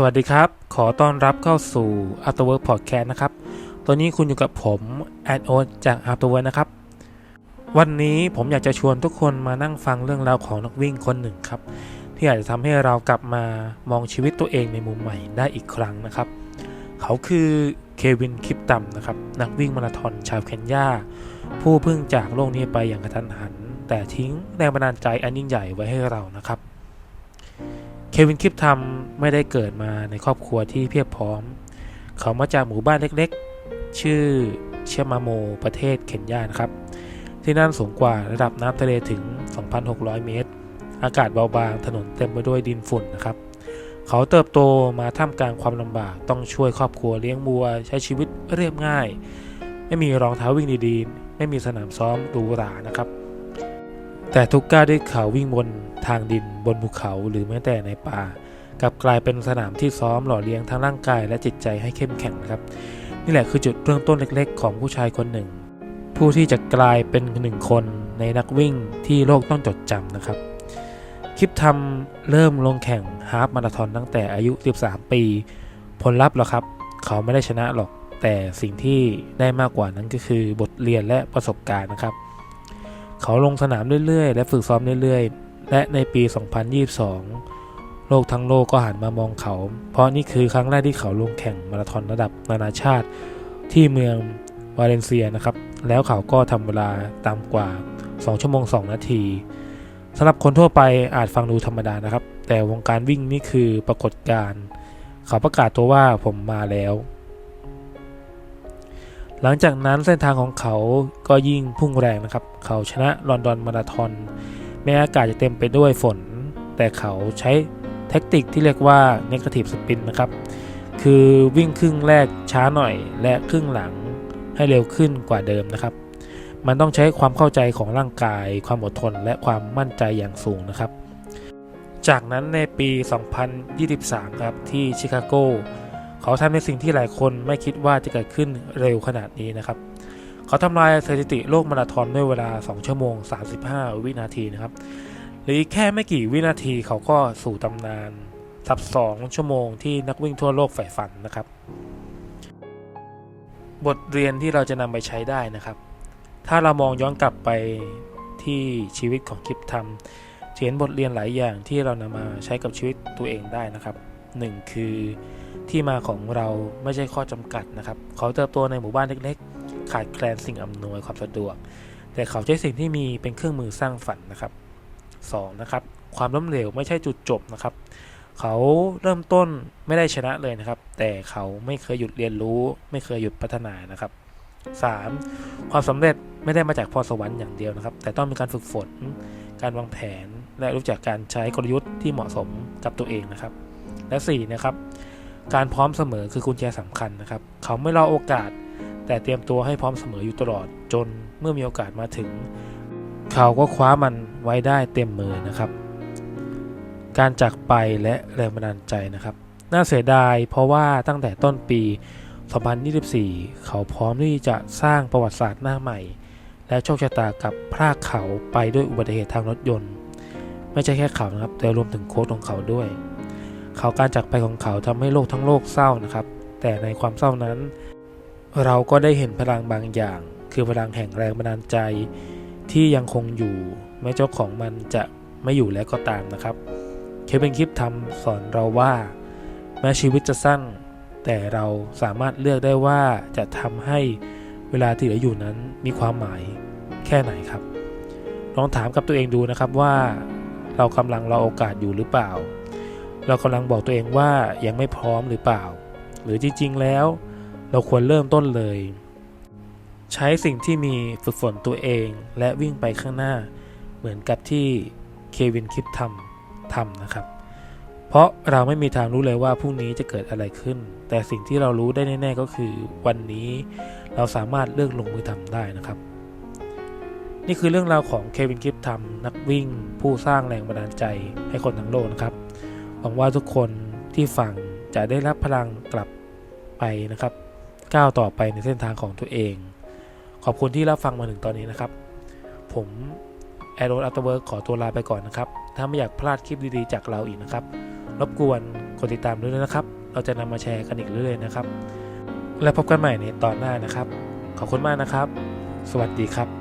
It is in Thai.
สวัสดีครับ ขอต้อนรับเข้าสู่ Afterwork Podcast นะครับตัวนี้คุณอยู่กับผมแอดโอจาก Afterwork นะครับ วันนี้ผมอยากจะชวนทุกคนมานั่งฟังเรื่องราวของนักวิ่งคนหนึ่งครับ ที่อาจจะทำให้เรากลับมามองชีวิตตัวเองในมุมใหม่ได้อีกครั้งนะครับ เขาคือเควินคิปตัมนะครับ นักวิ่งมาราธอนชาวเคนยา ผู้เพิ่งจากโลกนี้ไปอย่างกระทันหัน แต่ทิ้งแรงบันดาลใจอันยิ่งใหญ่ไว้ให้เรานะครับ วินคลิปทำไม่ได้เกิดมาในครอบครัวที่เพียบพร้อม เขามาจากหมู่บ้านเล็กๆ ชื่อเชมาโมประเทศเคนยานะครับ ที่นั่นสูงกว่าระดับน้ำทะเลถึง 2,600 เมตร อากาศเบาบางถนนเต็มไปด้วยดินฝุ่นนะครับ เขาเติบโตมาท่ามกลางความลำบากต้องช่วยครอบครัวเลี้ยงวัว ใช้ชีวิตเรียบง่าย ไม่มีรองเท้าวิ่งดีๆ ไม่มีสนามซ้อมหรูหรานะครับ แต่ทุกก้าวที่เขาวิ่งบน ทางดินบนภูเขาหรือแม้แต่ในป่ากลับกลายเป็นสนามที่ซ้อมหล่อเลี้ยงทั้งร่างกายและจิตใจให้เข้มแข็งนะครับ นี่แหละคือจุดเริ่มต้นเล็กๆ ของผู้ชายคนหนึ่ง ผู้ที่จะกลายเป็นหนึ่งคนในนักวิ่งที่โลกต้องจดจำนะครับ คลิปทำเริ่มลงแข่งฮาฟมาราธอนตั้งแต่อายุ 13 ปี ผลลัพธ์หรอครับ เขาไม่ได้ชนะหรอก แต่สิ่งที่ได้มากกว่านั้นก็คือบทเรียนและประสบการณ์นะครับ เขาลงสนามเรื่อยๆ และฝึกซ้อมเรื่อยๆ และในปี 2022 โลกทั้งโลกก็หันมามองเขา เพราะนี่คือครั้งแรกที่เขาลงแข่งมาราธอนระดับนานาชาติ ที่เมืองวาเลนเซียนะครับ แล้วเขาก็ทำเวลาตามกว่า 2 ชั่วโมง 2 นาทีสำหรับคนทั่วไปอาจฟังดูธรรมดานะครับ แต่วงการวิ่งนี่คือปรากฏการณ์เขาประกาศตัวว่าผมมาแล้ว หลังจากนั้นเส้นทางของเขาก็ยิ่งพุ่งแรงนะครับ เขาชนะลอนดอนมาราธอน แม้อากาศจะเต็มไปด้วยฝน แต่เขาใช้แท็กติกที่เรียกว่า negative spin นะครับ คือวิ่งครึ่งแรกช้าหน่อย และครึ่งหลังให้เร็วขึ้นกว่าเดิมนะครับ มันต้องใช้ความเข้าใจของร่างกาย ความอดทน และความมั่นใจอย่างสูงนะครับ จากนั้นในปี 2023 ครับ ที่ชิคาโก เขาทำในสิ่งที่หลายคนไม่คิดว่าจะเกิดขึ้นเร็วขนาดนี้นะครับ เขาทำลายสถิติโลกมาราธอนด้วยเวลา 2 ชั่วโมง 35 วินาทีนะครับหรือแค่ไม่กี่วินาทีเขาก็สู่ตำนานทับ 2 ชั่วโมงที่นักวิ่งทั่วโลกใฝ่ฝันนะครับ บทเรียนที่เราจะนำไปใช้ได้นะครับ ถ้าเรามองย้อนกลับไปที่ชีวิตของคลิปทำจะเห็นบทเรียนหลายอย่างที่เรานำมาใช้กับชีวิตตัวเองได้นะครับหนึ่งคือที่มาของเราไม่ใช่ข้อจำกัดนะครับ เขาเติบโตในหมู่บ้านเล็กๆ ขาดแคลนสิ่งอำนวยความสะดวก แต่เขาใช้สิ่งที่มีเป็นเครื่องมือสร้างฝันนะครับ 2. นะครับ ความล้มเหลวไม่ใช่จุดจบนะครับ เขาเริ่มต้นไม่ได้ชนะเลยนะครับ แต่เขาไม่เคยหยุดเรียนรู้ ไม่เคยหยุดพัฒนานะครับ 3. ความสำเร็จไม่ได้มาจากพรสวรรค์อย่างเดียวนะครับ แต่ต้องมีการฝึกฝน การวางแผน และรู้จักการใช้กลยุทธ์ที่เหมาะสมกับตัวเองนะครับ และ 4. นะครับ การพร้อมเสมอคือกุญแจสำคัญนะครับ เขาไม่รอโอกาส แต่เตรียมตัวให้พร้อมเสมออยู่ตลอดจนเมื่อมีโอกาสมาถึง เขาก็คว้ามันไว้ได้เต็มมือนะครับ การจากไปและแรงบันดาลใจนะครับ น่าเสียดายเพราะว่าตั้งแต่ต้นปี 2024 เขาพร้อมที่จะสร้างประวัติศาสตร์หน้าใหม่ และโชคชะตากับพรากเขาไปด้วยอุบัติเหตุทางรถยนต์ ไม่ใช่แค่เขานะครับแต่รวมถึงโค้ชของเขาด้วย เขาการจากไปของเขาทำให้โลกทั้งโลกเศร้านะครับ แต่ในความเศร้านั้น เราก็ได้เห็นพลังบางอย่าง คือพลังแห่งแรงบันดาลใจ ที่ยังคงอยู่ แม้เจ้าของมันจะไม่อยู่แล้วก็ตามนะครับเคเป็นคลิปทำสอนเราว่า แม้ชีวิตจะสั้น แต่เราสามารถเลือกได้ว่าจะทำให้เวลาที่เหลืออยู่นั้นมีความหมายแค่ไหนครับ ลองถามกับตัวเองดูนะครับว่า เรากำลังรอโอกาสอยู่หรือเปล่า เรากำลังบอกตัวเองว่ายังไม่พร้อมหรือเปล่า หรือจริง ๆ แล้ว เราควรเริ่มต้นเลย ใช้สิ่งที่มีฝึกฝนตัวเองและวิ่งไปข้างหน้า เหมือนกับที่เควินคิดทำทำนะครับ เพราะเราไม่มีทางรู้เลยว่าพรุ่งนี้จะเกิดอะไรขึ้น แต่สิ่งที่เรารู้ได้แน่ๆก็คือวันนี้เราสามารถเลือกลงมือทำได้นะครับ นี่คือเรื่องราวของเควินคิปทำนักวิ่ง ผู้สร้างแรงบันดาลใจให้คนทั้งโลกนะครับหวังว่าทุกคนที่ฟังจะได้รับพลังกลับไปนะครับ ก้าวต่อไปในเส้นทางของตัวเอง ขอบคุณที่รับฟังมาถึงตอนนี้นะครับ ผมแอโรอัตเวิร์กขอตัวลาไปก่อนนะครับ ถ้าไม่อยากพลาดคลิปดีๆจากเราอีกนะครับ รบกวนกดติดตามด้วยนะครับ เราจะนำมาแชร์กันอีกเรื่อยๆนะครับ และพบกันใหม่ในตอนหน้านะครับ ขอบคุณมากนะครับ สวัสดีครับ